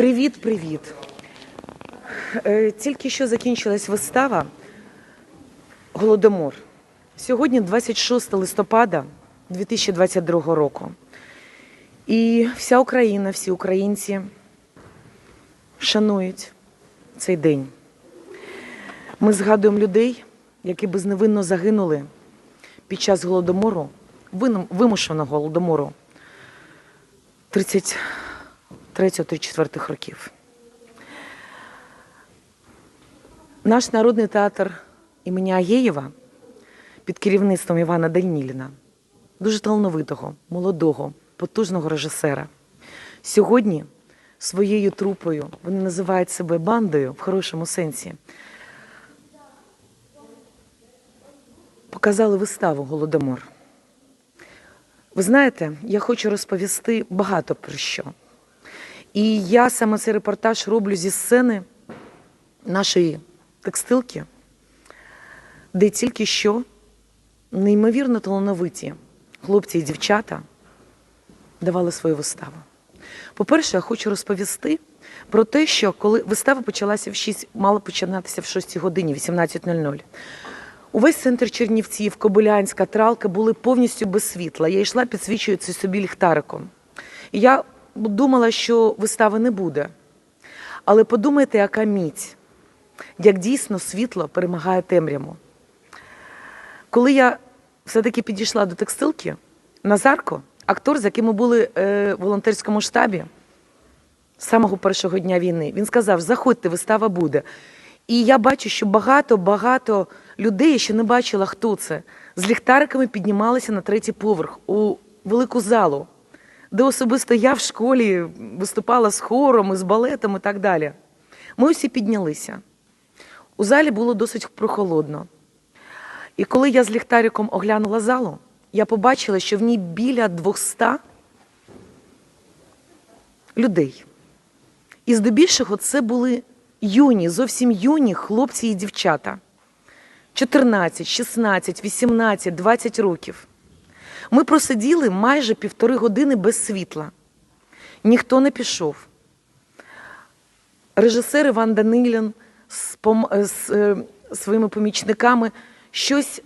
Привіт, привіт. Е, Тільки що закінчилась вистава Голодомор. Сьогодні 26 листопада 2022 року. І вся Україна, всі українці шанують цей день. Ми згадуємо людей, які безневинно загинули під час голодомору, вимушеного голодомору 33-34 років. Наш народний театр імені Аєєва під керівництвом Івана Дальніліна, дуже талановитого, молодого, потужного режисера. Сьогодні своєю трупою вони називають себе бандою в хорошому сенсі. Показали виставу Голодомор. Ви знаєте, я хочу розповісти багато про що. І я саме цей репортаж роблю зі сцени нашої текстилки, де тільки що неймовірно талановиті хлопці і дівчата давали свою виставу. По-перше, я хочу розповісти про те, що коли вистава почалася в 6, мала починатися в 6 годині, 18.00. Увесь центр Чернівців, Кобилянська, Тралка були повністю без світла. Я йшла, підсвічуючи собі ліхтариком. І я думала, що вистави не буде. Але подумайте, яка міць, як дійсно світло перемагає темряву. Коли я все-таки підійшла до текстилки, Назарко, актор, з яким ми були е, в волонтерському штабі з самого першого дня війни, він сказав: заходьте, вистава буде. І я бачу, що багато-багато людей, я ще не бачила, хто це, з ліхтариками піднімалися на третій поверх у велику залу, де особисто я в школі виступала з хором, з балетом і так далі. Ми усі піднялися. У залі було досить прохолодно. І коли я з ліхтариком оглянула залу, я побачила, що в ній біля 200 людей. І здебільшого це були юні, зовсім юні хлопці і дівчата. 14, 16, 18, 20 років. Ми просиділи майже півтори години без світла. Ніхто не пішов. Режисер Іван Данилін з, е, своїми помічниками щось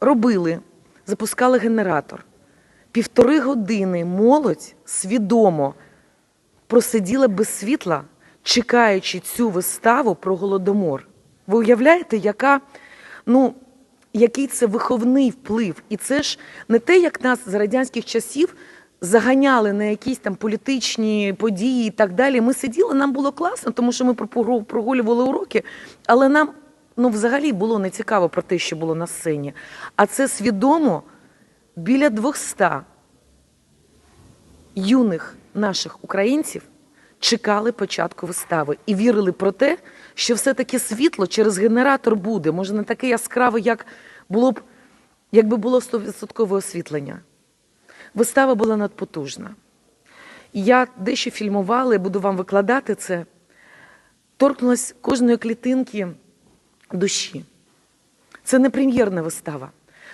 робили, запускали генератор. Півтори години молодь свідомо просиділа без світла, чекаючи цю виставу про голодомор. Ви уявляєте, яка, ну, який це виховний вплив? І це ж не те, як нас з радянських часів заганяли на якісь там політичні події і так далі. Ми сиділи, нам було класно, тому що ми прогулювали уроки, але нам ну, взагалі було не цікаво про те, що було на сцені. А це свідомо біля 200 юних наших українців чекали початку вистави і вірили про те, що все-таки світло через генератор буде. Може, не таке яскраве, як було б, якби було 100% освітлення. Вистава була надпотужна. Я дещо фільмувала і буду вам викладати це. Торкнулась кожної клітинки душі. Це не прем'єрна вистава.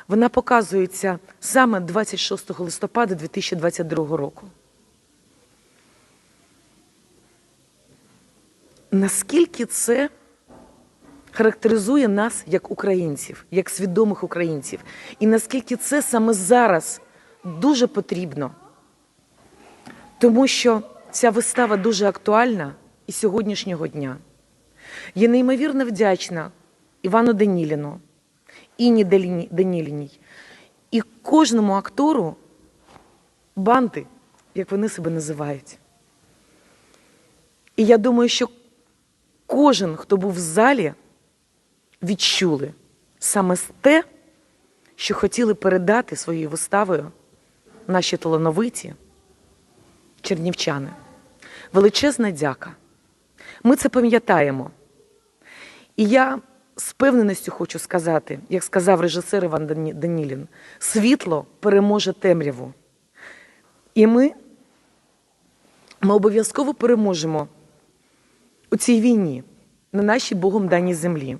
Вона показується саме 26 листопада 2022 року. Наскільки це характеризує нас як українців, як свідомих українців, і наскільки це саме зараз дуже потрібно, тому що ця вистава дуже актуальна і сьогоднішнього дня. Я неймовірно вдячна Івану Даніліну, Інні Даніліній і кожному актору банди, як вони себе називають. І я думаю, що кожен, хто був в залі, відчули саме те, що хотіли передати своєю виставою наші талановиті чернівчани. Величезна дяка. Ми це пам'ятаємо. І я з впевненістю хочу сказати, як сказав режисер Іван Данілін, світло переможе темряву. І ми, ми обов'язково переможемо у цій війні на нашій Богом даній землі.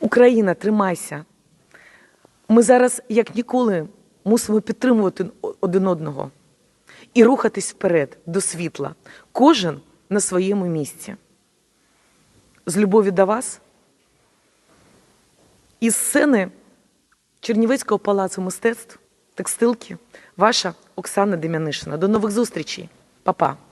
Україна, тримайся. Ми зараз, як ніколи, мусимо підтримувати один одного і рухатись вперед до світла. Кожен на своєму місці. З любові до вас. Із сцени Чернівецького палацу мистецтв текстилки ваша Оксана Дем'янишина. До нових зустрічей. Па-па.